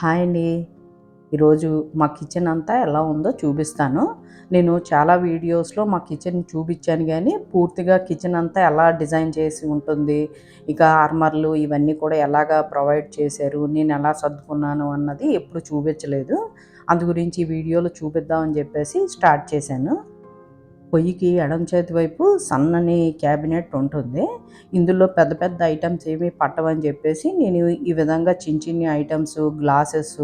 Hi అండి. ఈరోజు మా కిచెన్ అంతా ఎలా ఉందో చూపిస్తాను. నేను చాలా వీడియోస్లో మా కిచెన్ చూపించాను కానీ పూర్తిగా కిచెన్ అంతా ఎలా డిజైన్ చేసి ఉంటుంది ఇక ఆర్మర్లు ఇవన్నీ కూడా ఎలాగా ప్రొవైడ్ చేశారు నేను ఎలా సర్దుకున్నాను అన్నది ఎప్పుడు చూపించలేదు. అందు గురించి ఈ వీడియోలో చూపిద్దామని చెప్పేసి స్టార్ట్ చేశాను. పొయ్యికి ఎడం చేతి వైపు సన్నని క్యాబినెట్ ఉంటుంది. ఇందులో పెద్ద పెద్ద ఐటమ్స్ ఏమీ పట్టవని చెప్పేసి నేను ఈ విధంగా చిన్న చిన్ని ఐటమ్స్ గ్లాసెస్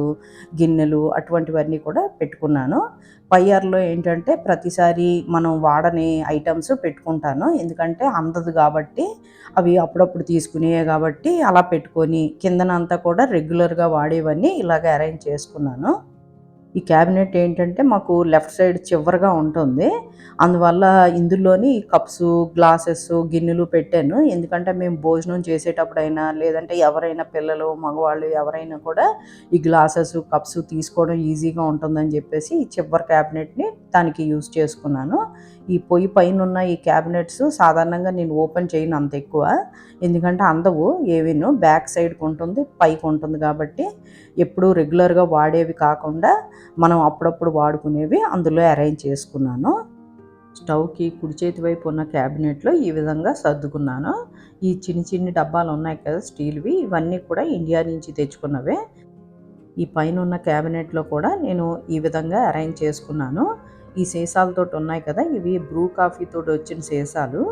గిన్నెలు అటువంటివన్నీ కూడా పెట్టుకున్నాను. పయ్యర్లో ఏంటంటే ప్రతిసారి మనం వాడని ఐటమ్స్ పెట్టుకుంటాను. ఎందుకంటే అందదు కాబట్టి అవి అప్పుడప్పుడు తీసుకునేవి కాబట్టి అలా పెట్టుకొని కిందనంతా కూడా రెగ్యులర్గా వాడేవన్నీ ఇలాగ అరేంజ్ చేసుకున్నాను. ఈ క్యాబినెట్ ఏంటంటే మాకు లెఫ్ట్ సైడ్ చివరిగా ఉంటుంది. అందువల్ల ఇందులోని కప్స్ గ్లాసెస్ గిన్నెలు పెట్టాను. ఎందుకంటే మేము భోజనం చేసేటప్పుడైనా లేదంటే ఎవరైనా పిల్లలు మగవాళ్ళు ఎవరైనా కూడా ఈ గ్లాసెస్ కప్స్ తీసుకోవడం ఈజీగా ఉంటుందని చెప్పేసి ఈ చివరి క్యాబినెట్ని దానికి యూజ్ చేసుకున్నాను. ఈ పొయ్యి పైన ఉన్న ఈ క్యాబినెట్స్ సాధారణంగా నేను ఓపెన్ చేయను అంత ఎక్కువ. ఎందుకంటే అందవు ఏవిను బ్యాక్ సైడ్కి ఉంటుంది పైకి ఉంటుంది కాబట్టి ఎప్పుడూ రెగ్యులర్గా వాడేవి కాకుండా మనం అప్పుడప్పుడు వాడుకునేవి అందులో అరేంజ్ చేసుకున్నాను. స్టవ్కి కుడి చేతి వైపు ఉన్న క్యాబినెట్లో ఈ విధంగా సర్దుకున్నాను. ఈ చిన్ని చిన్ని డబ్బాలు ఉన్నాయి కదా స్టీల్వి ఇవన్నీ కూడా ఇండియా నుంచి తెచ్చుకున్నవే. ఈ పైన ఉన్న క్యాబినెట్లో కూడా నేను ఈ విధంగా అరేంజ్ చేసుకున్నాను. ఈ సీసాలతో ఉన్నాయి కదా ఇవి బ్రూ కాఫీతో వచ్చిన సీసాలు.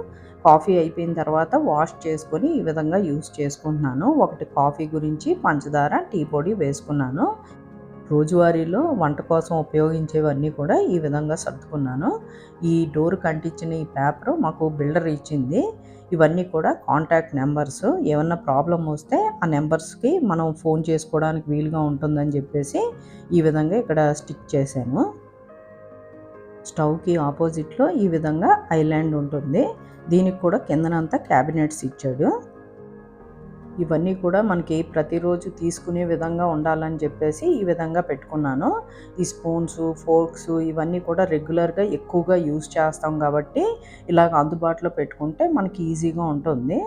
కాఫీ అయిపోయిన తర్వాత వాష్ చేసుకొని ఈ విధంగా యూస్ చేసుకుంటున్నాను. ఒకటి కాఫీ గురించి పంచదార టీ పొడి వేసుకున్నాను. రోజువారీలో వంట కోసం ఉపయోగించేవన్నీ కూడా ఈ విధంగా సర్దుకున్నాను. ఈ డోర్ కంటించిన ఈ పేపర్ మాకు బిల్డర్ ఇచ్చింది. ఇవన్నీ కూడా కాంటాక్ట్ నెంబర్స్. ఏమన్నా ప్రాబ్లం వస్తే ఆ నెంబర్స్కి మనం ఫోన్ చేసుకోవడానికి వీలుగా ఉంటుందని చెప్పేసి ఈ విధంగా ఇక్కడ స్టిక్ చేశాను. స్టవ్కి ఆపోజిట్లో ఈ విధంగా ఐలాండ్ ఉంటుంది. దీనికి కూడా కిందనంతా క్యాబినెట్స్ ఇచ్చాడు. ఇవన్నీ కూడా మనకి ప్రతిరోజు తీసుకునే విధంగా ఉండాలని చెప్పేసి ఈ విధంగా పెట్టుకున్నాను. ఈ స్పూన్స్ ఫోర్క్స్ ఇవన్నీ కూడా రెగ్యులర్గా ఎక్కువగా యూజ్ చేస్తాం కాబట్టి ఇలాగ అందుబాటులో పెట్టుకుంటే మనకి ఈజీగా ఉంటుంది.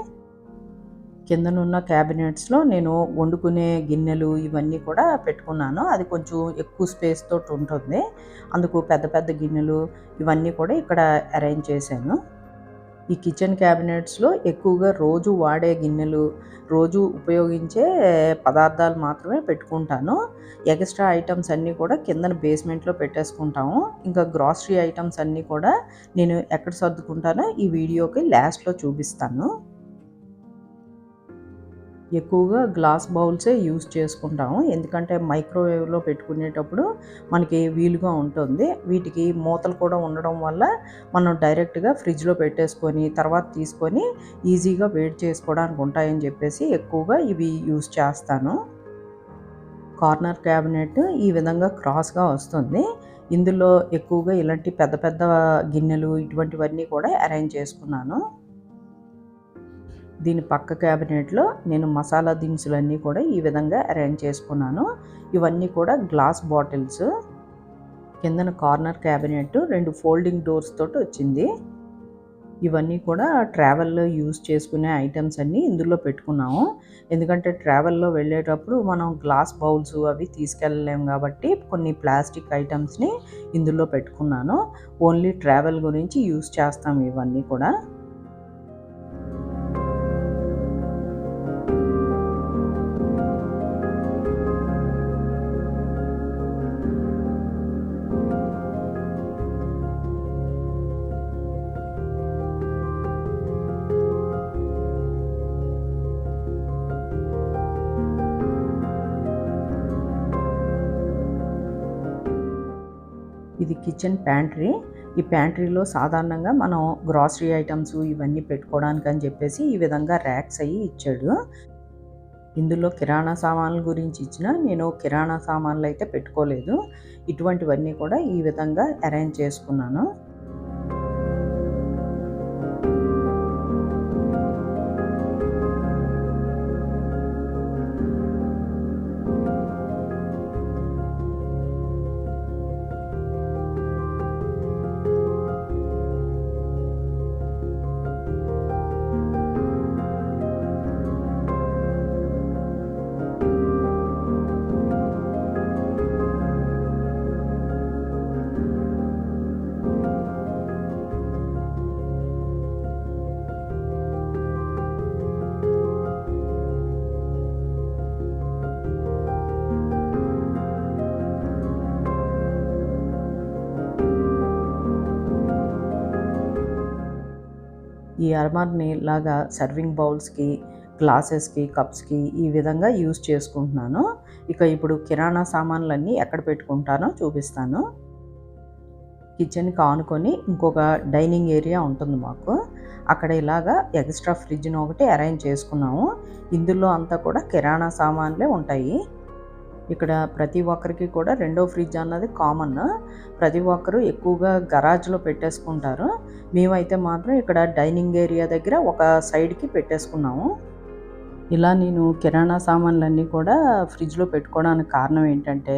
కిందనున్న క్యాబినెట్స్లో నేను వండుకునే గిన్నెలు ఇవన్నీ కూడా పెట్టుకున్నాను. అది కొంచెం ఎక్కువ స్పేస్ తోటి ఉంటుంది. అందుకు పెద్ద పెద్ద గిన్నెలు ఇవన్నీ కూడా ఇక్కడ అరేంజ్ చేశాను. ఈ కిచెన్ క్యాబినెట్స్లో ఎక్కువగా రోజు వాడే గిన్నెలు రోజు ఉపయోగించే పదార్థాలు మాత్రమే పెట్టుకుంటాను. ఎక్స్ట్రా ఐటమ్స్ అన్నీ కూడా కిందన బేస్మెంట్లో పెట్టేసుకుంటాము. ఇంకా గ్రాసరీ ఐటమ్స్ అన్నీ కూడా నేను ఎక్కడ సర్దుకుంటానో ఈ వీడియోకి లాస్ట్లో చూపిస్తాను. ఎక్కువగా గ్లాస్ బౌల్సే యూస్ చేసుకుంటాము. ఎందుకంటే మైక్రోవేవ్లో పెట్టుకునేటప్పుడు మనకి వీలుగా ఉంటుంది. వీటికి మూతలు కూడా ఉండడం వల్ల మనం డైరెక్ట్గా ఫ్రిడ్జ్లో పెట్టేసుకొని తర్వాత తీసుకొని ఈజీగా వేడి చేసుకోవడానికి ఉంటాయని చెప్పేసి ఎక్కువగా ఇవి యూస్ చేస్తాను. కార్నర్ క్యాబినెట్ ఈ విధంగా క్రాస్గా వస్తుంది. ఇందులో ఎక్కువగా ఇలాంటి పెద్ద పెద్ద గిన్నెలు ఇటువంటివన్నీ కూడా అరేంజ్ చేసుకున్నాను. దీని పక్క క్యాబినెట్లో నేను మసాలా దినుసులన్నీ కూడా ఈ విధంగా అరేంజ్ చేసుకున్నాను. ఇవన్నీ కూడా గ్లాస్ బాటిల్స్ కిందన కార్నర్ క్యాబినెట్ రెండు ఫోల్డింగ్ డోర్స్ తోటి వచ్చింది. ఇవన్నీ కూడా ట్రావెల్లో యూజ్ చేసుకునే ఐటమ్స్ అన్నీ ఇందులో పెట్టుకున్నాము. ఎందుకంటే ట్రావెల్లో వెళ్ళేటప్పుడు మనం గ్లాస్ బౌల్స్ అవి తీసుకెళ్ళలేము కాబట్టి కొన్ని ప్లాస్టిక్ ఐటమ్స్ని ఇందులో పెట్టుకున్నాను. ఓన్లీ ట్రావెల్ గురించి యూజ్ చేస్తాం ఇవన్నీ కూడా. ఇది కిచెన్ ప్యాంట్రీ. ఈ ప్యాంట్రీలో సాధారణంగా మనం గ్రాసరీ ఐటమ్స్ ఇవన్నీ పెట్టుకోవడానికి అని చెప్పేసి ఈ విధంగా ర్యాక్స్ అయ్యి ఇచ్చాడు. ఇందులో కిరాణా సామాన్ల గురించి ఇచ్చిన నేను కిరాణా సామాన్లు అయితే పెట్టుకోలేదు. ఇటువంటివన్నీ కూడా ఈ విధంగా అరేంజ్ చేసుకున్నాను. ఈ అర్మార్ని లాగా సర్వింగ్ బౌల్స్కి గ్లాసెస్కి కప్స్కి ఈ విధంగా యూస్ చేసుకుంటున్నాను. ఇక ఇప్పుడు కిరాణా సామాన్లన్నీ ఎక్కడ పెట్టుకుంటానో చూపిస్తాను. కిచెన్కి ఆనుకొని ఇంకొక డైనింగ్ ఏరియా ఉంటుంది మాకు. అక్కడ ఇలాగా ఎక్స్ట్రా ఫ్రిడ్జ్ని ఒకటి అరేంజ్ చేసుకున్నాము. ఇందులో అంతా కూడా కిరాణా సామాన్లే ఉంటాయి. ఇక్కడ ప్రతి ఒక్కరికి కూడా రెండో ఫ్రిడ్జ్ అన్నది కామన్. ప్రతి ఒక్కరు ఎక్కువగా గరాజ్లో పెట్టేసుకుంటారు. మేమైతే మాత్రం ఇక్కడ డైనింగ్ ఏరియా దగ్గర ఒక సైడ్కి పెట్టేసుకున్నాము. ఇలా నేను కిరాణా సామాన్లన్నీ కూడా ఫ్రిడ్జ్లో పెట్టుకోవడానికి కారణం ఏంటంటే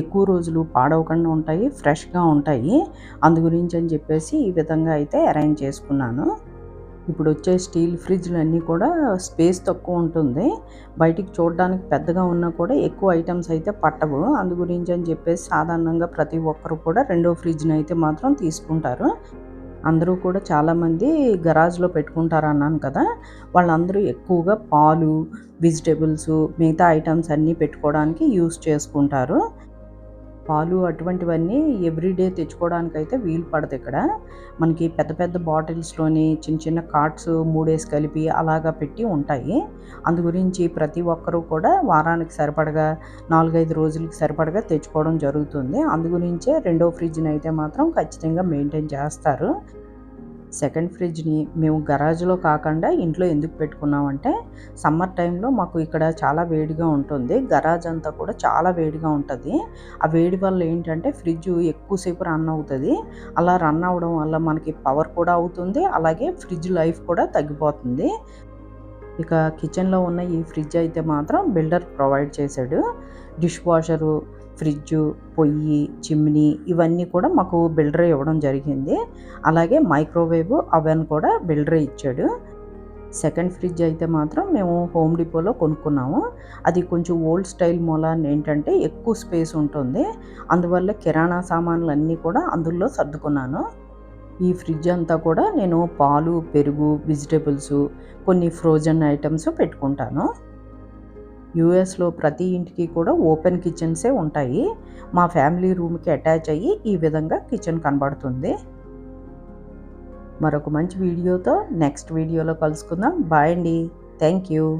ఎక్కువ రోజులు పాడవకుండా ఉంటాయి ఫ్రెష్గా ఉంటాయి. అందు గురించి అని చెప్పేసి ఈ విధంగా అయితే అరేంజ్ చేసుకున్నాను. ఇప్పుడు వచ్చే స్టీల్ ఫ్రిడ్జ్లు అన్నీ కూడా స్పేస్ తక్కువ ఉంటుంది. బయటికి చూడడానికి పెద్దగా ఉన్నా కూడా ఎక్కువ ఐటమ్స్ అయితే పట్టవు. అందు గురించి అని చెప్పేసి సాధారణంగా ప్రతి ఒక్కరు కూడా రెండో ఫ్రిడ్జ్ని అయితే మాత్రం తీసుకుంటారు. అందరూ కూడా చాలామంది గరాజ్లో పెట్టుకుంటారు అన్నాను కదా! వాళ్ళందరూ ఎక్కువగా పాలు వెజిటేబుల్స్ మిగతా ఐటమ్స్ అన్నీ పెట్టుకోవడానికి యూస్ చేసుకుంటారు. పాలు అటువంటివన్నీ ఎవ్రీడే తెచ్చుకోవడానికి అయితే వీలు పడదు ఇక్కడ. మనకి పెద్ద పెద్ద బాటిల్స్లోని చిన్న చిన్న కార్ట్స్ మూడేసి కలిపి అలాగా పెట్టి ఉంటాయి. అందు గురించి ప్రతి ఒక్కరూ కూడా వారానికి సరిపడగా నాలుగైదు రోజులకి సరిపడగా తెచ్చుకోవడం జరుగుతుంది. అందు గురించే రెండో ఫ్రిడ్జ్ని అయితే మాత్రం ఖచ్చితంగా మెయింటైన్ చేస్తారు. సెకండ్ ఫ్రిడ్జ్ని మేము గరాజ్లో కాకుండా ఇంట్లో ఎందుకు పెట్టుకున్నామంటే సమ్మర్ టైంలో మాకు ఇక్కడ చాలా వేడిగా ఉంటుంది. గరాజ్ అంతా కూడా చాలా వేడిగా ఉంటుంది. ఆ వేడి వల్ల ఏంటంటే ఫ్రిడ్జ్ ఎక్కువసేపు రన్ అవుతుంది. అలా రన్ అవ్వడం వల్ల మనకి పవర్ కూడా అవుతుంది. అలాగే ఫ్రిడ్జ్ లైఫ్ కూడా తగ్గిపోతుంది. ఇక కిచెన్లో ఉన్న ఈ ఫ్రిడ్జ్ అయితే మాత్రం బిల్డర్ ప్రొవైడ్ చేశాడు. డిష్ వాషరు ఫ్రిడ్జ్ పొయ్యి చిమ్నీ ఇవన్నీ కూడా మాకు బిల్డరే ఇవ్వడం జరిగింది. అలాగే మైక్రోవేవ్ అవెన్ కూడా బిల్డరే ఇచ్చాడు. సెకండ్ ఫ్రిడ్జ్ అయితే మాత్రం మేము హోమ్ డిపోలో కొనుక్కున్నాము. అది కొంచెం ఓల్డ్ స్టైల్ మూలాన్ని ఏంటంటే ఎక్కువ స్పేస్ ఉంటుంది. అందువల్ల కిరాణా సామాన్లు అన్నీ కూడా అందులో సర్దుకున్నాను. ఈ ఫ్రిడ్జ్ అంతా కూడా నేను పాలు పెరుగు వెజిటేబుల్స్ కొన్ని ఫ్రోజన్ ఐటమ్స్ పెట్టుకుంటాను. యూఎస్లో ప్రతి ఇంటికి కూడా ఓపెన్ కిచెన్సే ఉంటాయి. మా ఫ్యామిలీ రూమ్కి అటాచ్ అయ్యి ఈ విధంగా కిచెన్ కనబడుతుంది. మరొక మంచి వీడియోతో నెక్స్ట్ వీడియోలో కలుసుకుందాం. బాయ్ అండి. Thank you.